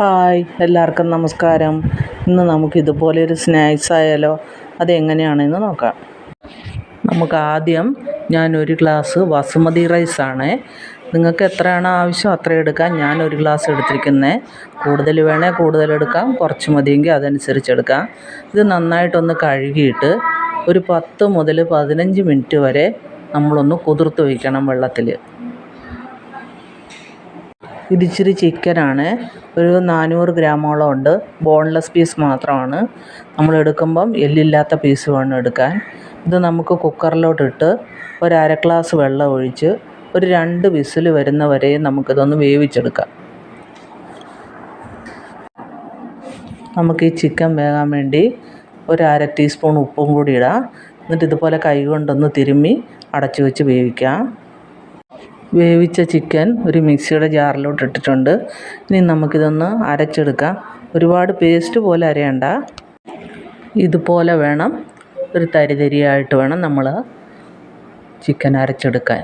Hi എല്ലാവർക്കും നമസ്കാരം. ഇന്ന് നമുക്ക് ഇതുപോലെ ഒരു സ്നാക്സ് ആയാലോ അതെങ്ങനെയാണെന്ന് നോക്കാം. നമുക്ക് ആദ്യം ഞാൻ ഒരു ഗ്ലാസ് ബസുമതി ആണ്. നിങ്ങൾക്ക് എത്രയാണ് ആവശ്യം അത്ര എടുക്കാം. ഞാൻ ഒരു ഗ്ലാസ് എടുത്തിരിക്കുന്നത് കൂടുതൽ വേണേൽ കൂടുതൽ എടുക്കാം കുറച്ച് മതിയെങ്കിൽ അതനുസരിച്ച് എടുക്കാം. ഇത് നന്നായിട്ടൊന്ന് കഴുകിയിട്ട് ഒരു പത്ത് മുതൽ പതിനഞ്ച് മിനിറ്റ് വരെ നമ്മളൊന്ന് കുതിർത്ത് വയ്ക്കണം വെള്ളത്തിൽ ഇത് ഇച്ചിരി ചിക്കനാണ്. ഒരു നാനൂറ് ഗ്രാമോളം ഉണ്ട്. ബോൺലെസ് പീസ് മാത്രമാണ്. നമ്മൾ എടുക്കുമ്പം എല്ലില്ലാത്ത പീസ് വേണം എടുക്കാൻ. ഇത് നമുക്ക് കുക്കറിലോട്ടിട്ട് ഒരു അര ഗ്ലാസ് വെള്ളം ഒഴിച്ച് ഒരു രണ്ട് വിസിൽ വരുന്ന വരെയും നമുക്കിതൊന്ന് വേവിച്ചെടുക്കാം. നമുക്ക് ഈ ചിക്കൻ വേകാൻ വേണ്ടി ഒരു അര ടീസ്പൂൺ ഉപ്പും കൂടി ഇടാം. എന്നിട്ട് ഇതുപോലെ കൈ കൊണ്ടൊന്ന് തിരുമ്മി അടച്ചു വെച്ച് വേവിക്കാം. വേവിച്ച ചിക്കൻ ഒരു മിക്സിയുടെ ജാറിലോട്ട് ഇട്ടിട്ടുണ്ട്. ഇനി നമുക്കിതൊന്ന് അരച്ചെടുക്കാം. ഒരുപാട് പേസ്റ്റ് പോലെ അരയണ്ട. ഇതുപോലെ വേണം. ഒരു തരി തരിയായിട്ട് വേണം നമ്മൾ ചിക്കൻ അരച്ചെടുക്കാൻ.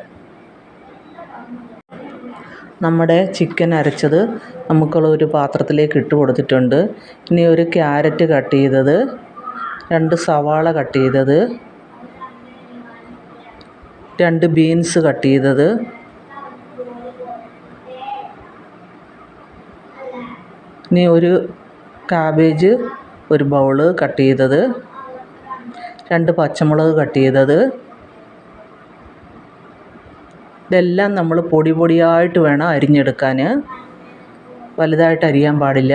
നമ്മുടെ ചിക്കൻ അരച്ചത് നമുക്കുള്ള ഒരു പാത്രത്തിലേക്ക് ഇട്ട് കൊടുത്തിട്ടുണ്ട്. ഇനി ഒരു ക്യാരറ്റ് കട്ട് ചെയ്തത് രണ്ട് സവാള കട്ട് ചെയ്തത് രണ്ട് ബീൻസ് കട്ട് ചെയ്തത് ഇനി ഒരു കാബേജ് ഒരു ബൗൾ കട്ട് ചെയ്തത്. രണ്ട് പച്ചമുളക് കട്ട് ചെയ്തത്. ഇതെല്ലാം നമ്മൾ പൊടി പൊടിയായിട്ട് വേണം അരിഞ്ഞെടുക്കാൻ. വലുതായിട്ട് അരിയാൻ പാടില്ല.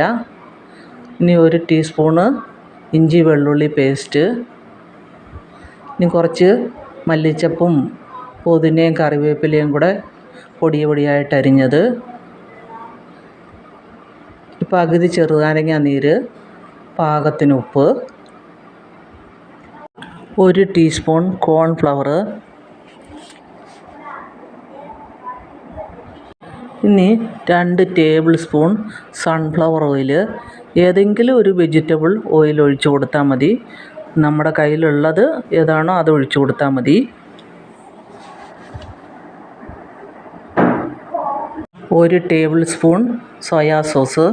ഇനി ഒരു ടീസ്പൂണ് ഇഞ്ചി വെള്ളുള്ളി പേസ്റ്റ് ഇനി കുറച്ച് മല്ലിച്ചപ്പും പുതിനയും കറിവേപ്പിലയും കൂടെ പൊടി പൊടിയായിട്ട് അരിഞ്ഞത്. പകുതി ചെറുനാരങ്ങ നീര് പാകത്തിന് ഉപ്പ് ഒരു ടീസ്പൂൺ കോൺഫ്ലവർ. ഇനി രണ്ട് ടേബിൾ സ്പൂൺ സൺഫ്ലവർ ഓയിൽ ഏതെങ്കിലും ഒരു വെജിറ്റബിൾ ഓയിൽ ഒഴിച്ചു കൊടുത്താൽ മതി. നമ്മുടെ കയ്യിലുള്ളത് ഏതാണോ അത് ഒഴിച്ചു കൊടുത്താൽ മതി. ഒരു ടേബിൾ സ്പൂൺ സോയാ സോസ്.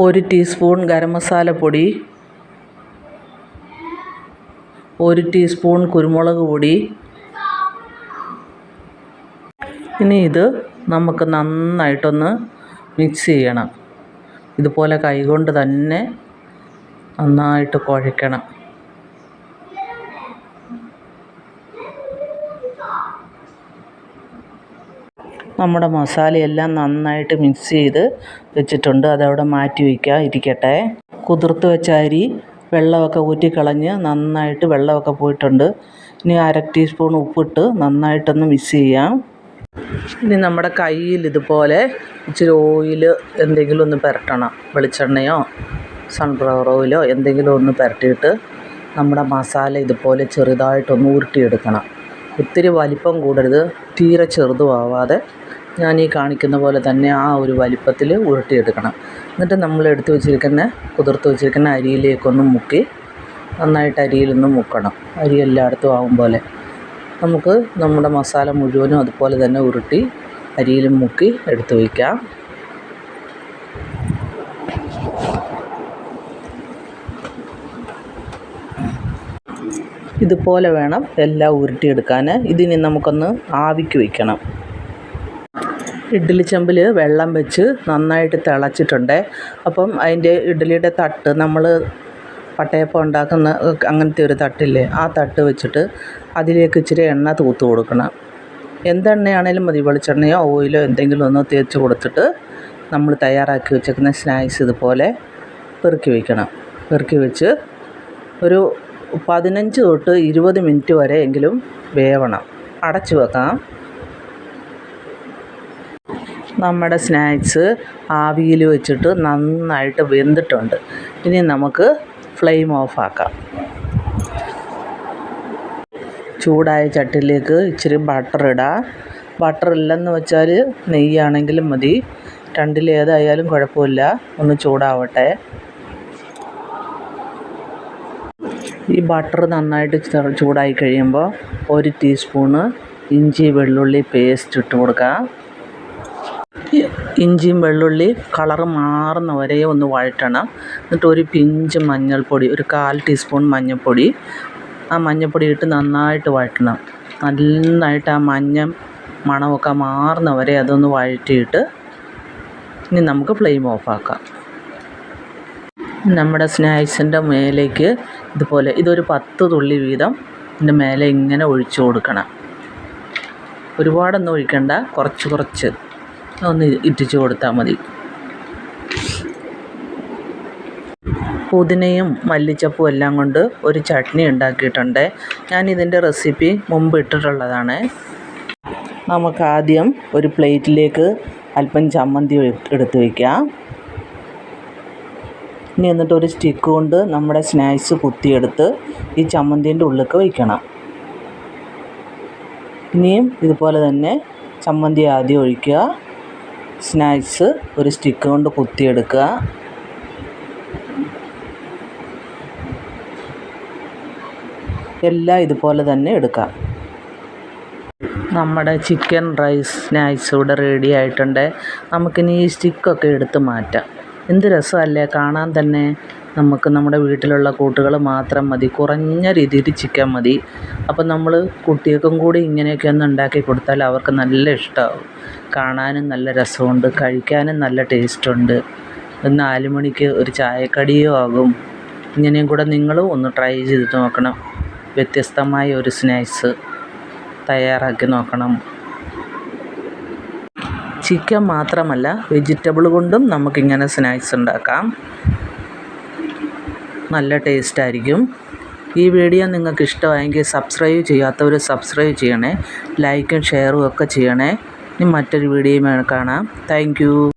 ഒരു ടീസ്പൂൺ ഗരം മസാല പൊടി ഒരു ടീസ്പൂൺ കുരുമുളക് പൊടി. ഇനി ഇത് നമുക്ക് നന്നായിട്ടൊന്ന് മിക്സ് ചെയ്യണം. ഇതുപോലെ കൈകൊണ്ട് തന്നെ നന്നായിട്ട് കുഴയ്ക്കണം. നമ്മുടെ മസാലയെല്ലാം നന്നായിട്ട് മിക്സ് ചെയ്ത് വെച്ചിട്ടുണ്ട്. അതവിടെ മാറ്റി വയ്ക്കുക ഇരിക്കട്ടെ. കുതിർത്ത് വെച്ച അരി വെള്ളമൊക്കെ ഊറ്റിക്കളഞ്ഞ് നന്നായിട്ട് വെള്ളമൊക്കെ പോയിട്ടുണ്ട്. ഇനി അര ടീസ്പൂൺ ഉപ്പിട്ട് നന്നായിട്ടൊന്ന് മിക്സ് ചെയ്യാം. ഇനി നമ്മുടെ കയ്യിൽ ഇതുപോലെ ഇച്ചിരി ഓയിൽ എന്തെങ്കിലും ഒന്ന് പുരട്ടണം. വെളിച്ചെണ്ണയോ സൺഫ്ലവർ ഓയിലോ എന്തെങ്കിലും ഒന്ന് പുരട്ടിയിട്ട് നമ്മുടെ മസാല ഇതുപോലെ ചെറുതായിട്ടൊന്ന് ഉരുട്ടിയെടുക്കണം ഒത്തിരി വലിപ്പം കൂടരുത് തീരെ ചെറുതും ആവാതെ ഞാൻ ഈ കാണിക്കുന്ന പോലെ തന്നെ ആ ഒരു വലിപ്പത്തിൽ ഉരുട്ടിയെടുക്കണം. എന്നിട്ട് നമ്മൾ എടുത്ത് വെച്ചിരിക്കുന്ന കുതിർത്ത് വെച്ചിരിക്കുന്ന അരിയിലേക്കൊന്ന് മുക്കി നന്നായിട്ട് അരിയിലൊന്ന് മുക്കണം. അരി എല്ലായിടത്തും ആവും പോലെ. നമുക്ക് നമ്മുടെ മസാല മുഴുവനും അതുപോലെ തന്നെ ഉരുട്ടി അരിയിലും മുക്കി എടുത്ത് വയ്ക്കാം. ഇതുപോലെ വേണം എല്ലാം ഉരുട്ടിയെടുക്കാൻ. ഇതിനി നമുക്കൊന്ന് ആവിക്ക് വയ്ക്കണം ഇഡ്ഡലി ചെമ്പിൽ വെള്ളം വെച്ച് നന്നായിട്ട് തിളച്ചിട്ടുണ്ട്. അപ്പം അതിന്റെ ഇഡ്ഡലിയുടെ തട്ട് നമ്മൾ പട്ടയപ്പം ഉണ്ടാക്കുന്ന അങ്ങനത്തെ ഒരു തട്ടില്ലേ ആ തട്ട് വെച്ചിട്ട് അതിലേക്ക് ഇച്ചിരി എണ്ണ തൂത്ത് കൊടുക്കണം. എന്തെണ്ണയാണേലും മതി വെളിച്ചെണ്ണയോ ഓയിലോ എന്തെങ്കിലും ഒന്ന് തേച്ച് കൊടുത്തിട്ട് നമ്മൾ തയ്യാറാക്കി വെച്ചേക്കുന്ന സ്നാക്സ് ഇതുപോലെ പെറുക്കി വയ്ക്കണം പെറുക്കി വെച്ച് ഒരു പതിനഞ്ച് തൊട്ട് ഇരുപത് മിനിറ്റ് വരെ എങ്കിലും വേവണം. അടച്ചു വെക്കാം. നമ്മുടെ സ്നാക്സ് ആവിയിൽ വെച്ചിട്ട് നന്നായിട്ട് വെന്തിട്ടുണ്ട്. ഇനി നമുക്ക് ഫ്ലെയിം ഓഫാക്കാം ചൂടായ ചട്ടിലേക്ക് ഇച്ചിരി ബട്ടർ ഇടാം. ബട്ടർ ഇല്ലെന്ന് വെച്ചാൽ നെയ്യാണെങ്കിലും മതി. രണ്ടിലേതായാലും കുഴപ്പമില്ല. ഒന്ന് ചൂടാവട്ടെ. ഈ ബട്ടർ നന്നായിട്ട് ചൂടായി കഴിയുമ്പോൾ ഒരു ടീസ്പൂണ് ഇഞ്ചി വെള്ളുള്ളി പേസ്റ്റ് ഇട്ട് കൊടുക്കുക ഇഞ്ചിയും വെള്ളുള്ളി കളറ് മാറുന്ന വരെ ഒന്ന് വഴറ്റണം. എന്നിട്ട് ഒരു പിഞ്ച് മഞ്ഞൾപ്പൊടി ഒരു കാൽ ടീസ്പൂൺ മഞ്ഞൾപ്പൊടി. ആ മഞ്ഞൾപ്പൊടി ഇട്ട് നന്നായിട്ട് വഴറ്റണം. നന്നായിട്ട് ആ മഞ്ഞ മണമൊക്കെ മാറുന്ന വരെ അതൊന്ന് വഴറ്റിയിട്ട് ഇനി നമുക്ക് ഫ്ലെയിം ഓഫാക്കാം നമ്മുടെ സ്നാക്സിന്റെ മേലേക്ക് ഇതുപോലെ ഇതൊരു പത്ത് തുള്ളി വീതം ഇതിന്റെ മേലെ ഇങ്ങനെ ഒഴിച്ചു കൊടുക്കണം. ഒരുപാടൊന്നും ഒഴിക്കണ്ട കുറച്ച് കുറച്ച് ഒന്ന് ഇറ്റിച്ച് കൊടുത്താൽ മതി. പുതിനയും മല്ലിച്ചപ്പും എല്ലാം കൊണ്ട് ഒരു ചട്നി ഉണ്ടാക്കിയിട്ടുണ്ട്. ഞാൻ ഇതിന്റെ റെസിപ്പി മുമ്പ് ഇട്ടിട്ടുള്ളതാണ്. നമുക്ക് ആദ്യം ഒരു പ്ലേറ്റിലേക്ക് അല്പം ചമ്മന്തി എടുത്തു വയ്ക്കാം. ഇനി എന്നിട്ട് ഒരു സ്റ്റിക്ക് കൊണ്ട് നമ്മുടെ സ്നാക്സ് കുത്തിയെടുത്ത് ഈ ചമ്മന്തിന്റെ ഉള്ളിലേക്ക് വയ്ക്കണം. ഇനിയും ഇതുപോലെ തന്നെ ചമ്മന്തി ആദ്യം ഒഴിക്കുക. സ്നാക്സ് ഒരു സ്റ്റിക്ക് കൊണ്ട് കുത്തിയെടുക്കുക. എല്ലാം ഇതുപോലെ തന്നെ എടുക്കാം. നമ്മുടെ ചിക്കൻ റൈസ് സ്നാക്സ് ഇവിടെ റെഡി ആയിട്ടുണ്ട്. നമുക്കിനി ഈ സ്റ്റിക്കൊക്കെ എടുത്ത് മാറ്റാം. എന്ത് രസമല്ലേ കാണാൻ തന്നെ. നമുക്ക് നമ്മുടെ വീട്ടിലുള്ള കൂട്ടുകൾ മാത്രം മതി. കുറഞ്ഞ രീതിയിൽ ചിക്കൻ മതി. അപ്പം നമ്മൾ കുട്ടികൾക്കും കൂടി ഇങ്ങനെയൊക്കെ ഒന്ന് ഉണ്ടാക്കി കൊടുത്താൽ അവർക്ക് നല്ല ഇഷ്ടമാവും. കാണാനും നല്ല രസമുണ്ട്. കഴിക്കാനും നല്ല ടേസ്റ്റുണ്ട്. ഒരു നാല് മണിക്ക് ഒരു ചായക്കടിയോ ആകും. ഇങ്ങനെയും കൂടെ നിങ്ങളും ഒന്ന് ട്രൈ ചെയ്ത് നോക്കണം. വ്യത്യസ്തമായ ഒരു സ്നാക്സ് തയ്യാറാക്കി നോക്കണം. ചിക്കൻ മാത്രമല്ല വെജിറ്റബിൾ കൊണ്ടും നമുക്കിങ്ങനെ സ്നാക്സ് ഉണ്ടാക്കാം. നല്ല ടേസ്റ്റായിരിക്കും ഈ വീഡിയോ നിങ്ങൾക്ക് ഇഷ്ടമായെങ്കിൽ സബ്സ്ക്രൈബ് ചെയ്യാത്തവർ സബ്സ്ക്രൈബ് ചെയ്യണേ ലൈക്കും ഷെയറും ഒക്കെ ചെയ്യണേ. ഇനി മറ്റൊരു വീഡിയോയുമായി കാണാം. താങ്ക്